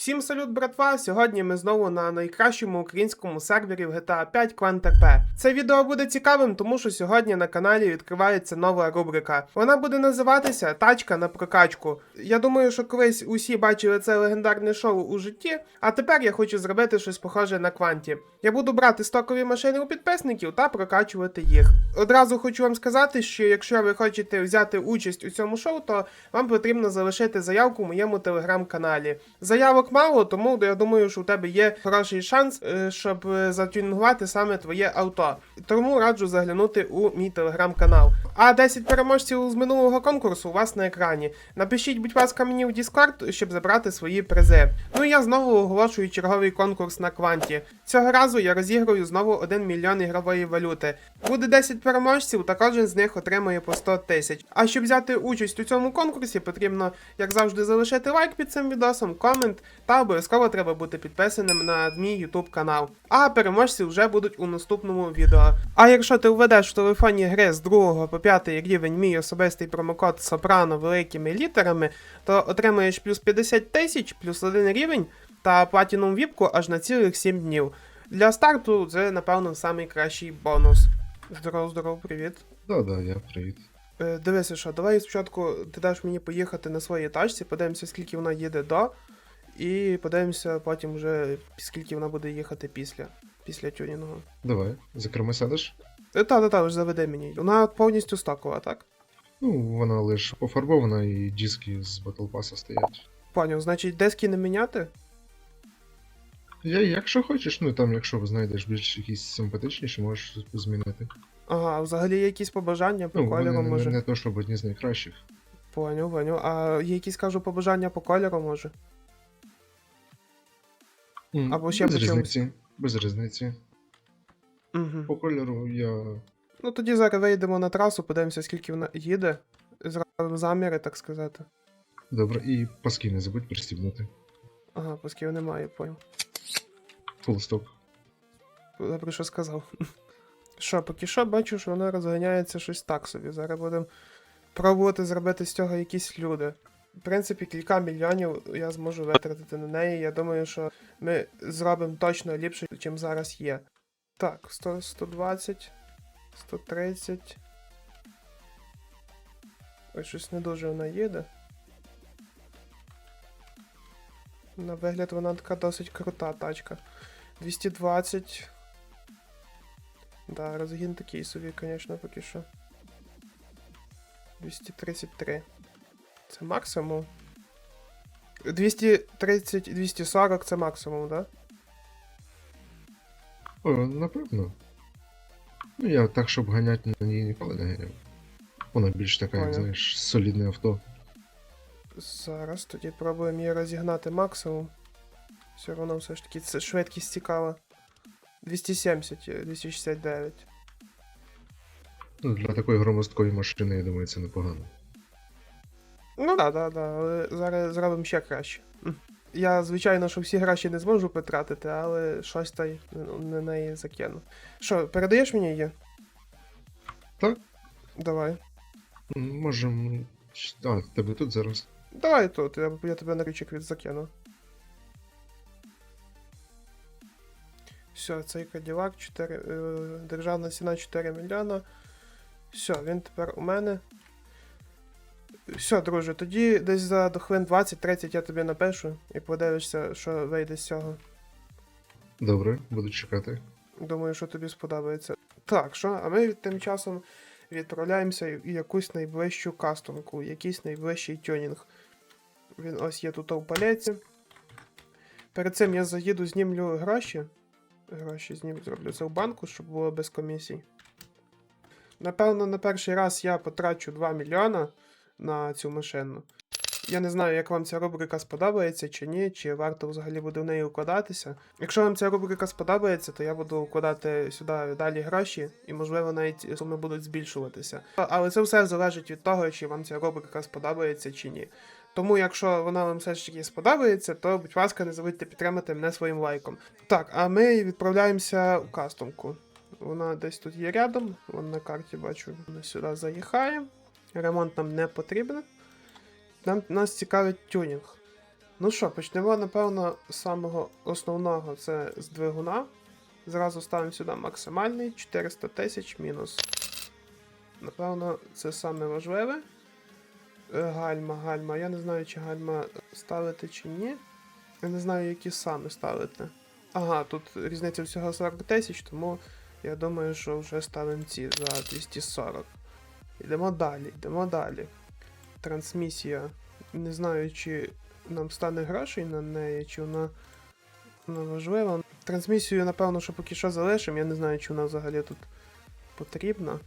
Всім салют, братва! Сьогодні ми знову на найкращому українському сервері в GTA 5 QuantRP. Це відео буде цікавим, тому що сьогодні на каналі відкривається нова рубрика. Вона буде називатися Тачка на прокачку. Я думаю, що колись усі бачили це легендарне шоу у житті, а тепер я хочу зробити щось похоже на кванті. Я буду брати стокові машини у підписників та прокачувати їх. Одразу хочу вам сказати, що якщо ви хочете взяти участь у цьому шоу, то вам потрібно залишити заявку в моєму телеграм-каналі. Заявок мало, тому я думаю, що у тебе є хороший шанс, е, щоб е, затюнгувати саме твоє авто. Тому раджу заглянути у мій телеграм-канал. А 10 переможців з минулого конкурсу у вас на екрані. Напишіть, будь ласка, мені в Discord, щоб забрати свої призи. Ну і я знову оголошую черговий конкурс на кванті. Цього разу я розіграю знову 1 мільйон ігрової валюти. Буде 10 переможців, та кожен з них отримує по 100 тисяч. А щоб взяти участь у цьому конкурсі, потрібно, як завжди, залишити лайк під цим відосом, комент та обов'язково треба бути підписаним на мій YouTube канал. А переможці вже будуть у наступному відео. А якщо ти введеш в телефоні гри з 2 по 5 рівень мій особистий промокод Сопрано великими літерами, то отримаєш плюс 50 тисяч, плюс 1 рівень та платіном віпку аж на цілих 7 днів. Для старту це, напевно, найкращий бонус. Здорово, здорово, привіт. Да, да, я привіт. Е, дивися, що давай спочатку ти даш мені поїхати на своїй тачці, подивимося, скільки вона їде до, і подивимося потім вже, скільки вона буде їхати після, після тюнінгу. Давай, за сядеш? Е, та, та, та, вже заведи мені. Вона повністю стокова, так? Ну, вона лише пофарбована і диски з Battle Pass стоять. Поняв, значить, дески не міняти? Я, якщо хочеш, ну там, якщо знайдеш більш якісь симпатичніші, можеш змінити. Ага, взагалі якісь побажання по Ну, кольору, не, може. не, не то, щоб одні з найкращих. Поняв, поняв. А є якісь кажу побажання по кольору, може? М, Або ще без по чомусь. різниці. Без різниці. Угу. По кольору я. Ну тоді зараз вийдемо на трасу, подивимося, скільки вона їде. Зробимо заміри, так сказати. Добре, і паски не забудь пристібнути. Ага, пусків немає, поняв. Full stop. Добре, що сказав. Що, поки що бачу, що вона розганяється щось так собі. Зараз будемо пробувати зробити з цього якісь люди. В принципі, кілька мільйонів я зможу витратити на неї. Я думаю, що ми зробимо точно ліпше, чим зараз є. Так, 100, 120, 130. Ой, щось не дуже вона їде. На вигляд вона така досить крута тачка. 220. Да, розгін такий собі, звісно, поки що. 233. Це максимум. 230 і 240 це максимум, да? О, напевно. Ну, я так, щоб ганяти на ній ніколи не ганяв. Вона більш така, як знаєш, солідне авто. Зараз тоді пробуємо її розігнати максимум. Все одно все ж таки це швидкість цікава. 270, е, 269. Ну, для такої громоздкої машини, я думаю, це непогано. Ну да, да, да, але зараз зробимо ще краще. Я, звичайно, що всі гроші не зможу потратити, але щось та й на неї закину. Що, передаєш мені її? Так. Давай. М, Можем. А, тебе тут зараз. Давай тут, я, я тебе на річок від закину. Все, цей Каділак 4, е, державна ціна 4 мільйона. Все, він тепер у мене. Все, друже, тоді десь за до хвилин 20-30 я тобі напишу і подивишся, що вийде з цього. Добре, буду чекати. Думаю, що тобі сподобається. Так, що? А ми тим часом відправляємося в якусь найближчу кастомку, якийсь найближчий тюнінг. Він ось є тут у палеці. Перед цим я заїду, знімлю гроші. Гроші знімлю, зроблю це в банку, щоб було без комісій. Напевно, на перший раз я потрачу 2 мільйона на цю машину. Я не знаю, як вам ця рубрика сподобається чи ні, чи варто взагалі буде в неї укладатися. Якщо вам ця рубрика сподобається, то я буду вкладати сюди далі гроші, і можливо навіть суми будуть збільшуватися. Але це все залежить від того, чи вам ця рубрика сподобається чи ні. Тому, якщо вона вам все ж таки сподобається, то будь ласка, не забудьте підтримати мене своїм лайком. Так, а ми відправляємося у кастомку. Вона десь тут є рядом, вон на карті бачу, ми сюди заїхаємо. Ремонт нам не потрібен. Нам, нас цікавить тюнінг. Ну що, почнемо, напевно, з самого основного це з двигуна. Зразу ставимо сюди максимальний 400 тисяч мінус. Напевно, це саме важливе. Е, Гальма, гальма. Я не знаю, чи гальма ставити чи ні. Я не знаю, які саме ставити. Ага, тут різниця всього 40 тисяч, тому я думаю, що вже ставимо ці за 240. Йдемо далі, йдемо далі. Трансмісія. Не знаю, чи нам стане грошей на неї, чи вона, вона важлива. Трансмісію, напевно, що поки що залишимо. Я не знаю, чи вона взагалі тут потрібна.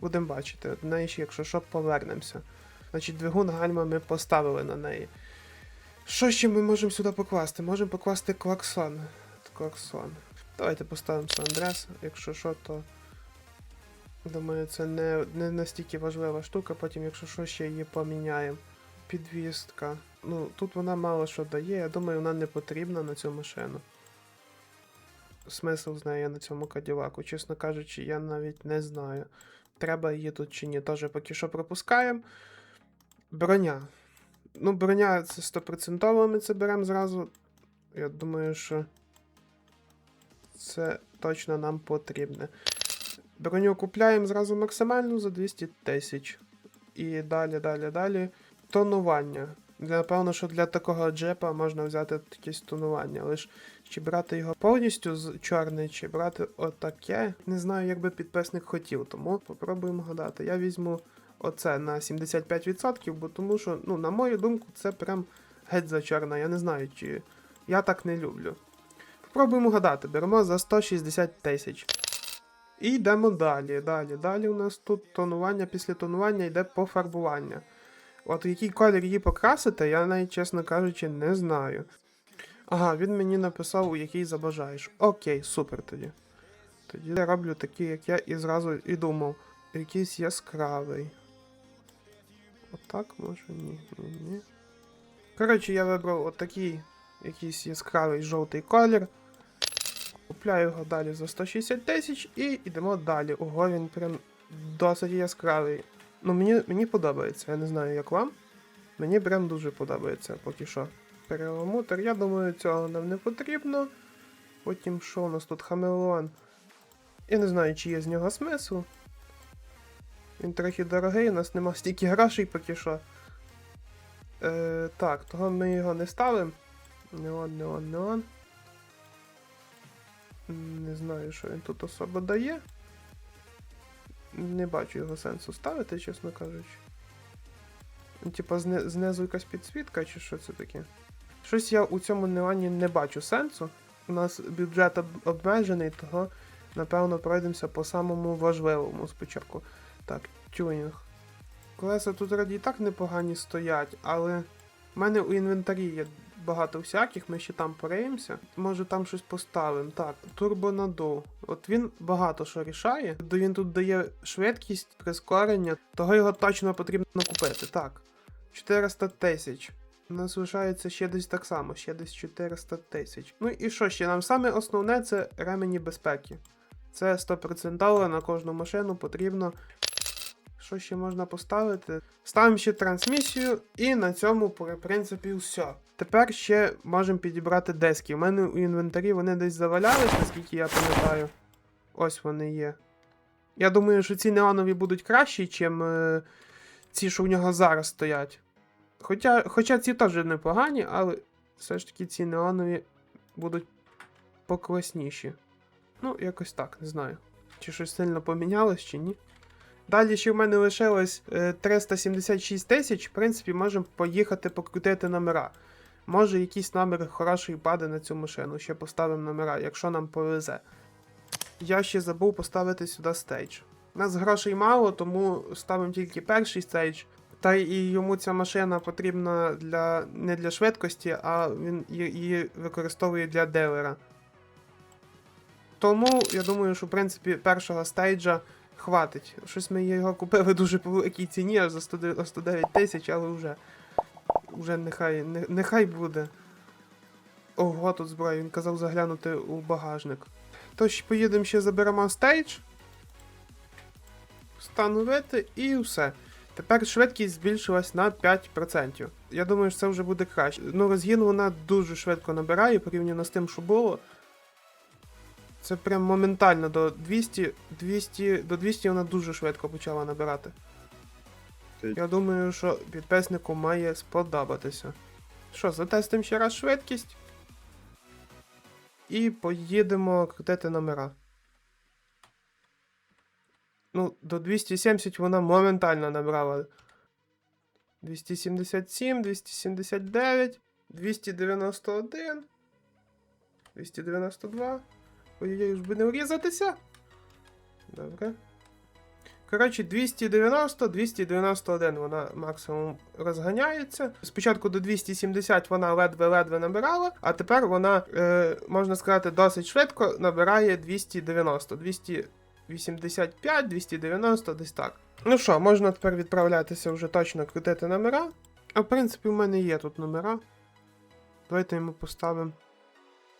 Будемо бачити. До неї ще, якщо що, повернемося. Значить, двигун гальма ми поставили на неї. Що ще ми можемо сюди покласти? Можемо покласти клаксон. Клаксон. Давайте поставимо Сан-Андрес. Якщо що, то. Думаю, це не, не настільки важлива штука, потім, якщо що, ще її поміняємо. Підвістка. Ну, тут вона мало що дає, я думаю, вона не потрібна на цю машину. Смисл з нею на цьому каділаку, чесно кажучи, я навіть не знаю. Треба її тут чи ні. Теж поки що пропускаємо. Броня. Ну, броня це 100% ми це беремо зразу. Я думаю, що це точно нам потрібне. Броню купляємо зразу максимальну за 200 тисяч. І далі, далі, далі. Тонування. Напевно, що для такого джепа можна взяти якесь тонування. Але ж чи брати його повністю з чорний, чи брати отаке. Не знаю, як би підписник хотів, тому попробуємо гадати. Я візьму оце на 75%, бо тому що, ну, на мою думку, це прям геть за чорна. Я не знаю, чи я так не люблю. Попробуємо гадати. Беремо за 160 тисяч. І йдемо далі. Далі. Далі у нас тут тонування, після тонування йде пофарбування. От який колір її покрасити, я навіть, чесно кажучи, не знаю. Ага, він мені написав, у який забажаєш. Окей, супер тоді. Тоді я роблю такий, як я і зразу і думав. Якийсь яскравий. Отак, може, ні, ні, ні. Коротше, я вибрав отакий якийсь яскравий жовтий колір. Купляю його далі за 160 тисяч і йдемо далі. Ого, він прям досить яскравий. Ну, мені, мені подобається, я не знаю, як вам. Мені прям дуже подобається поки що. Переламутр, я думаю, цього нам не потрібно. Потім що у нас тут хамелеон? Я не знаю, чи є з нього смисл. Він трохи дорогий, у нас нема стільки грошей поки що. Е, так, того ми його не ставимо. Неон, неон, неон. Не знаю, що він тут особо дає. Не бачу його сенсу ставити, чесно кажучи. Типа знизу якась підсвітка, чи що це таке? Щось я у цьому неоні не бачу сенсу. У нас бюджет обмежений, того, напевно, пройдемося по самому важливому спочатку. Так, тюнінг. Колеса тут раді і так непогані стоять, але в мене у інвентарі є багато всяких, ми ще там пориємося. Може там щось поставимо. Так, турбонадув. От він багато що рішає. Д- Він тут дає швидкість, прискорення, того його точно потрібно купити. Так. 400 тисяч. Нас лишається ще десь так само, ще десь 400 тисяч. Ну і що ще? Нам саме основне це ремені безпеки. Це 100% на кожну машину потрібно. Що ще можна поставити? Ставимо ще трансмісію, і на цьому, в принципі, все. Тепер ще можемо підібрати дески. У мене у інвентарі вони десь завалялись, наскільки я пам'ятаю. Ось вони є. Я думаю, що ці неонові будуть кращі, ніж е, ці, що у нього зараз стоять. Хоча, хоча ці теж непогані, але все ж таки ці неонові будуть покласніші. Ну, якось так, не знаю. Чи щось сильно помінялось, чи ні. Далі ще в мене лишилось е, 376 тисяч. В принципі, можемо поїхати покрутити номера. Може, якийсь номер хороший паде на цю машину. Ще поставимо номера, якщо нам повезе. Я ще забув поставити сюди стейдж. У нас грошей мало, тому ставимо тільки перший стейдж. Та і йому ця машина потрібна для, не для швидкості, а він її використовує для делера. Тому я думаю, що в принципі першого стейджа хватить. Щось ми його купили дуже по великій ціні, аж за 109 109 тисяч, але вже. Вже нехай, не, нехай буде. Ого, тут зброя, він казав заглянути у багажник. Тож поїдемо ще заберемо стейдж. Встановити і все. Тепер швидкість збільшилась на 5%. я думаю, що це вже буде краще. Ну, розгін вона дуже швидко набирає порівняно з тим, що було. Це прям моментально до 200, 200, до 200 вона дуже швидко почала набирати. Я думаю, що підписнику має сподобатися. Що, затестимо ще раз швидкість. І поїдемо крутити номера. Ну, до 270 вона моментально набрала. 277, 279, 291, 292. Ой-ой-ой, ж би не врізатися. Добре. Коротше, 290, 291 вона максимум розганяється. Спочатку до 270 вона ледве-ледве набирала, а тепер вона, е, можна сказати, досить швидко набирає 290. 285, 290, десь так. Ну що, можна тепер відправлятися вже точно крутити номера. А в принципі, в мене є тут номера. Давайте йому поставимо.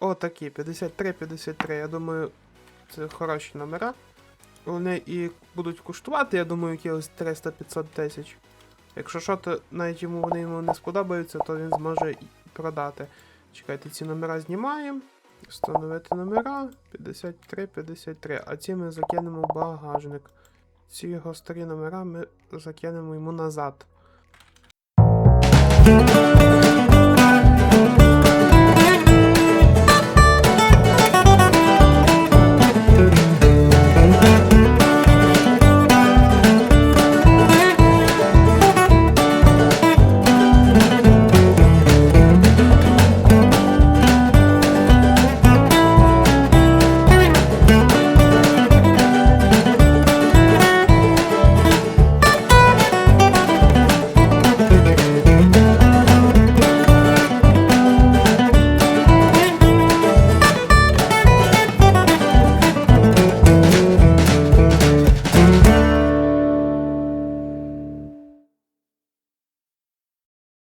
О, такі, 53-53. Я думаю, це хороші номера. Вони і будуть коштувати, я думаю, якихось 300-500 тисяч. Якщо що, то навіть йому вони йому не сподобаються, то він зможе продати. Чекайте, ці номера знімаємо. Встановити номера 53-53. А ці ми закинемо в багажник. Ці його старі номера ми закинемо йому назад.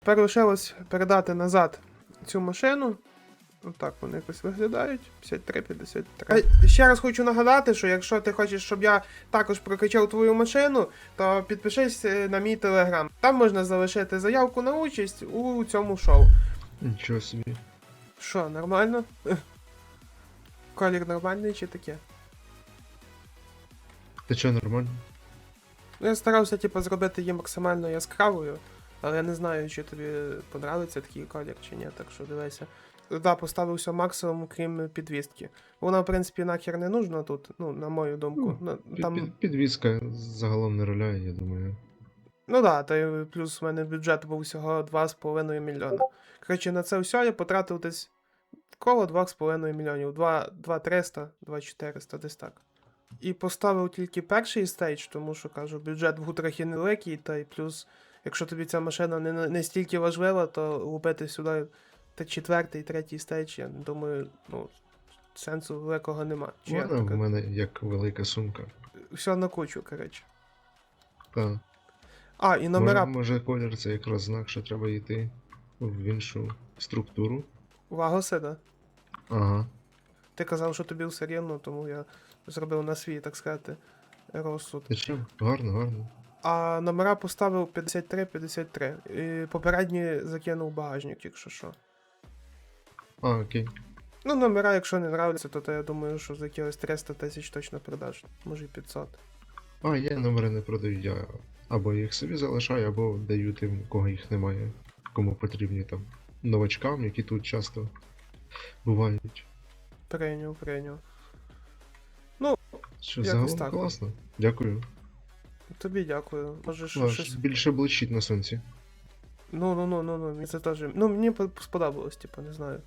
Тепер лишилось передати назад цю машину. Отак вони якось виглядають. 53-53. Ще раз хочу нагадати, що якщо ти хочеш, щоб я також прокачав твою машину, то підпишись е, на мій телеграм. Там можна залишити заявку на участь у цьому шоу. Нічого собі. Що, нормально? Колір нормальний чи таке? Та чого, нормально? Ну, я старався, типу, зробити її максимально яскравою, але я не знаю, чи тобі подобається такий колір чи ні, так що дивися. Да, поставився максимум, крім підвістки. Вона, в принципі, нахер не нужна тут, ну, на мою думку. Ну, там... під, підвізка загалом не роляє, я думаю. Ну да, та й плюс в мене бюджет був всього 2,5 мільйона. Коротше, на це все я потратив десь коло 2,5 мільйонів. 2, 2,300, 2,400, десь так. І поставив тільки перший стейдж, тому що кажу, бюджет був трохи невеликий, та й плюс, якщо тобі ця машина не, не стільки важлива, то лупити сюди та четвертий, третій стейдж, я думаю, ну, сенсу великого нема. Чи як Вона в мене як велика сумка. Все на кучу, коротше. Та. А, і номера. Може, може колір це якраз знак, що треба йти в іншу структуру. Вагоси, да? Ага. Ти казав, що тобі все рівно, тому я зробив на свій, так сказати, розсуд. Та що? Гарно, гарно. А номера поставив 53-53. І попередні закинув багажник, якщо що. А, окей. Ну, номера, якщо не нравляться, то, то я думаю, що за якихось 300 тисяч точно продаш. Може і 500. А, я номери не продаю, я або їх собі залишаю, або даю тим, кого їх немає, кому потрібні там новачкам, які тут часто бувають. Прийняв, прийняв. Що Якось загалом так. класно. Дякую. Тобі дякую. Може, що, Ваш щось. більше блищить на сонці. Ну, ну, ну, ну, ну, мені це теж. Ну, мені сподобалось, типу, не знаю.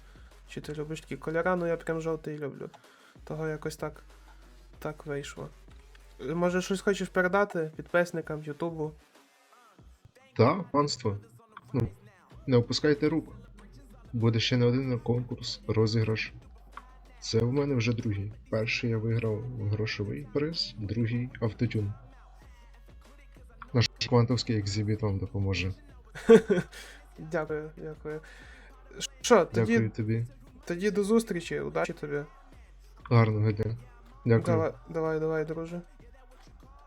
Чи ти любиш такі кольора, ну я прям жовтий люблю. Того якось так. Так вийшло. Може, щось хочеш передати підписникам Ютубу? Та, панство. Ну, не опускайте рук. Буде ще не один конкурс, розіграш. Це в мене вже другий. Перший я виграв грошовий приз, другий автотюн. Квантовський екзибіт вам допоможе. Дякую, дякую. Що, тоді, Дякую тобі. тоді до зустрічі, удачі тобі. Гарного дня. Дякую. Давай, давай, давай, друже.